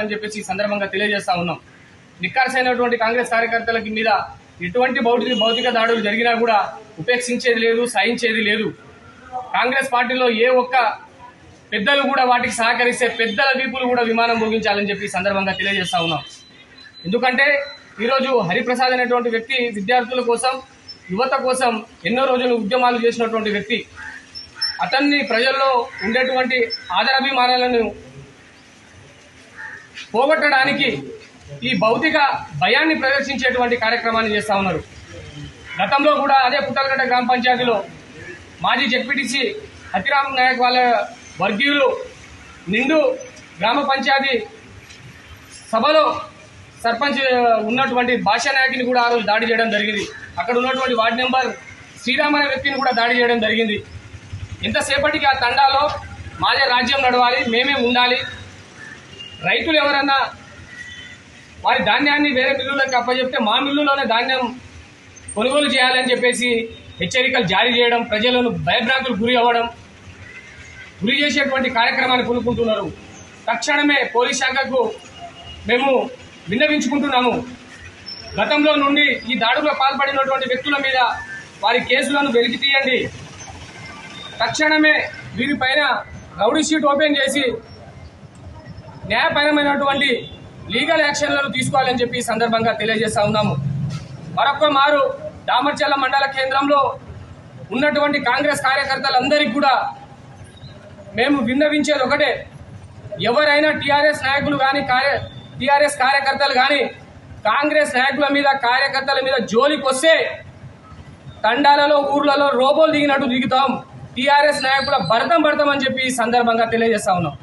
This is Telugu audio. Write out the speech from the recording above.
అని చెప్పేసి ఈ సందర్భంగా తెలియజేస్తా ఉన్నాం. నిక్కార్సైనటువంటి కాంగ్రెస్ కార్యకర్తలకి మీద ఎటువంటి భౌతిక భౌతిక దాడులు జరిగినా కూడా ఉపేక్షించేది లేదు సహించేది లేదు. కాంగ్రెస్ పార్టీలో ఏ ఒక్క పెద్దలు కూడా వాటికి సహకరిస్తే పెద్దల వీపులు కూడా విమానం ముగించాలని చెప్పి సందర్భంగా తెలియజేస్తా ఉన్నాం. ఎందుకంటే ఈరోజు హరిప్రసాద్ అనేటువంటి వ్యక్తి విద్యార్థుల కోసం యువత కోసం ఎన్నో రోజులు ఉద్యమాలు చేసినటువంటి వ్యక్తి. అతన్ని ప్రజల్లో ఉండేటువంటి ఆదరాభిమానాలను పోగొట్టడానికి ఈ భౌతిక భయాన్ని ప్రదర్శించేటువంటి కార్యక్రమాన్ని చేస్తా ఉన్నారు. గతంలో కూడా అదే పుట్టలగడ్డ గ్రామ పంచాయతీలో మాజీ జెడ్పీటీసీ హతిరామ్ నాయక్ వాళ్ళ వర్గీయులు నిండు గ్రామ పంచాయతీ సభలో సర్పంచ్ ఉన్నటువంటి భాషా నాయకుని కూడా ఆ రోజు దాడి చేయడం జరిగింది. అక్కడ ఉన్నటువంటి వార్డు నెంబర్ శ్రీరామ్ అనే వ్యక్తిని కూడా దాడి చేయడం జరిగింది. ఇంతసేపటికి ఆ తండాలో మాదే రాజ్యం నడవాలి మేమే ఉండాలి రైతులు ఎవరన్నా వారి ధాన్యాన్ని వేరే మిల్లులకు అప్పచెప్తే మా మిల్లులోనే ధాన్యం కొనుగోలు చేయాలని చెప్పేసి హెచ్చరికలు జారీ చేయడం ప్రజలను భయభ్రాంతులు గురి అవ్వడం గురి చేసేటువంటి కార్యక్రమాన్ని కొనుక్కుంటున్నారు తక్షణమే పోలీస్ శాఖకు మేము విన్నవించుకుంటున్నాము. గతంలో నుండి ఈ దాడులో పాల్పడినటువంటి వ్యక్తుల మీద వారి కేసులను వెలికి తీయండి. తక్షణమే వీరిపైన రౌడీ షీట్ ఓపెన్ చేసి న్యాయపరమైనటువంటి లీగల్ యాక్షన్లను తీసుకోవాలని చెప్పి ఈ సందర్భంగా తెలియజేస్తా ఉన్నాము. మరొక మారు దామర్చల్ల మండల కేంద్రంలో ఉన్నటువంటి కాంగ్రెస్ కార్యకర్తలందరికీ కూడా మేము విన్నవించేది ఒకటే. ఎవరైనా టీఆర్ఎస్ నాయకులు కానీ కార్య టీఆర్ఎస్ కార్యకర్తలు కానీ కాంగ్రెస్ నాయకుల మీద కార్యకర్తల మీద జోలికి వస్తే తండాలలో ఊర్లలో రోబోలు దిగినట్టు దిగుతాం. టీఆర్ఎస్ నాయకుల భరతం భరతం అని చెప్పి ఈ సందర్భంగా తెలియజేస్తా ఉన్నాం.